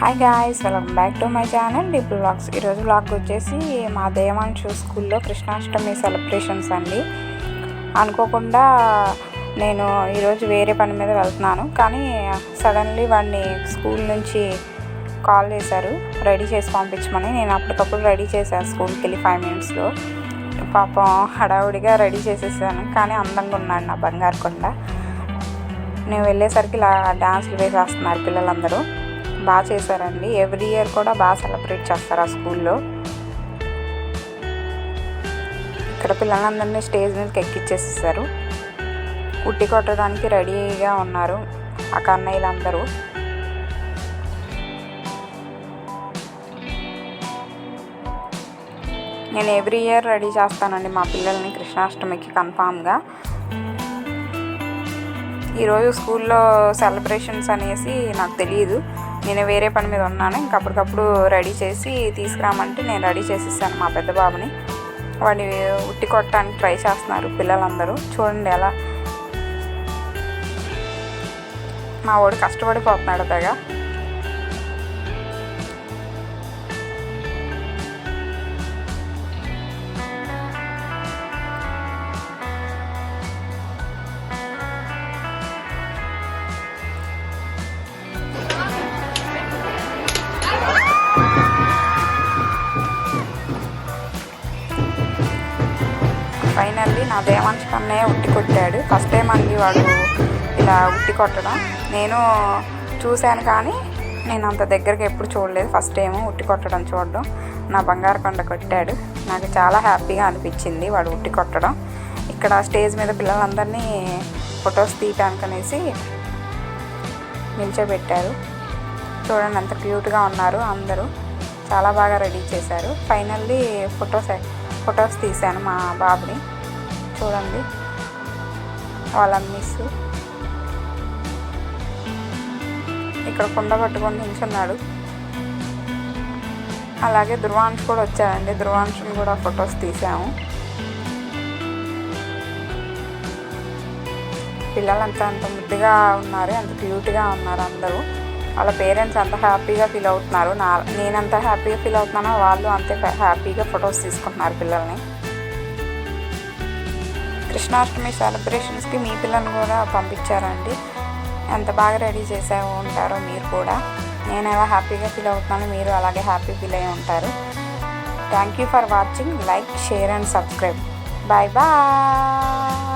Hi guys welcome back to my channel Dipul blogs ఈరోజు blog వచ్చేసి మా దేవాంశు స్కూల్లో కృష్ణాష్టమి సెలబ్రేషన్స్ అండి. అనుకోకుండా నేను ఈరోజు వేరే పని మీద వెళ్తున్నాను. కానీ సడన్లీ వాడిని స్కూల్ నుంచి కాల్ చేశారు. రెడీ చేసి పంపించమని. నేను అప్పటికప్పుడు రెడీ చేశాను స్కూల్కి వెళ్ళి ఫైవ్ మినిట్స్లో పాపం హడావుడిగా రెడీ చేసేసాను. కానీ అందంగా ఉన్నాడు నా బంగారు కొండ. నేను వెళ్ళేసరికి ఇలా డాన్స్లు వేసేస్తున్నారు పిల్లలందరూ. బాగా చేశారండి. ఎవ్రీ ఇయర్ కూడా బాగా సెలబ్రేట్ చేస్తారు ఆ స్కూల్లో. ఇక్కడ పిల్లలందరినీ స్టేజ్ మీదకి ఎక్కిచ్చేసేసారు. ఉట్టి కొట్టడానికి రెడీగా ఉన్నారు ఆ కన్నయ్యలందరూ. నేను ఎవ్రీ ఇయర్ రెడీ చేస్తానండి మా పిల్లల్ని కృష్ణాష్టమికి కన్ఫామ్గా ఈరోజు స్కూల్లో సెలబ్రేషన్స్ అనేసి నాకు తెలియదు నేను వేరే పని మీద ఉన్నాను. ఇంక అప్పటికప్పుడు రెడీ చేసి తీసుకురామంటే నేను రెడీ చేసేసాను మా పెద్ద బాబుని. వాడిని ఉట్టి కొట్టడానికి ట్రై చేస్తున్నారు పిల్లలందరూ. చూడండి ఎలా మా వాడు కష్టపడిపోతున్నాడు తెగ. ఫైనల్లీ నా దేవాంశ కన్నయ్య ఉట్టి కొట్టాడు. ఫస్ట్ టైం అండి వాడు ఇలా ఉట్టి కొట్టడం. నేను చూశాను కానీ నేను అంత దగ్గరికి ఎప్పుడు చూడలేదు. ఫస్ట్ టైం ఉట్టి కొట్టడం చూడడం. నా బంగారు కొండ కొట్టాడు. నాకు చాలా హ్యాపీగా అనిపించింది వాడు ఉట్టి కొట్టడం. ఇక్కడ స్టేజ్ మీద పిల్లలందరినీ ఫొటోస్ తీయటానికి అనేసి నిల్చోబెట్టారు. చూడండి ఎంత క్యూట్గా ఉన్నారు అందరూ. చాలా బాగా రెడీ చేశారు. ఫైనల్లీ ఫొటోస్ ఫొటోస్ తీశాను మా బాబుని. చూడండి. వాళ్ళ మిస్ ఇక్కడ కుండ పట్టుకొని నించున్నాడు. అలాగే ధ్రువాంశ్ కూడా వచ్చాడండి. ధ్రువాంశుని కూడా ఫొటోస్ తీసాము పిల్లలంతా అంత ముద్దుగా ఉన్నారు. అంత క్యూట్గా ఉన్నారు అందరూ. వాళ్ళ పేరెంట్స్ అంత హ్యాపీగా ఫీల్ అవుతున్నారు. నా నేనంత హ్యాపీగా ఫీల్ అవుతున్నానో? వాళ్ళు అంతే హ్యాపీగా ఫొటోస్ తీసుకుంటున్నారు పిల్లల్ని. కృష్ణాష్టమి సెలబ్రేషన్స్కి మీ పిల్లల్ని కూడా పంపించారండి. ఎంత బాగా రెడీ చేసే ఉంటారో మీరు కూడా. నేను ఎలా హ్యాపీగా ఫీల్ అవుతున్నానో మీరు అలాగే హ్యాపీ ఫీల్ అయి ఉంటారు. Thank you for watching. Like share and subscribe. Bye bye.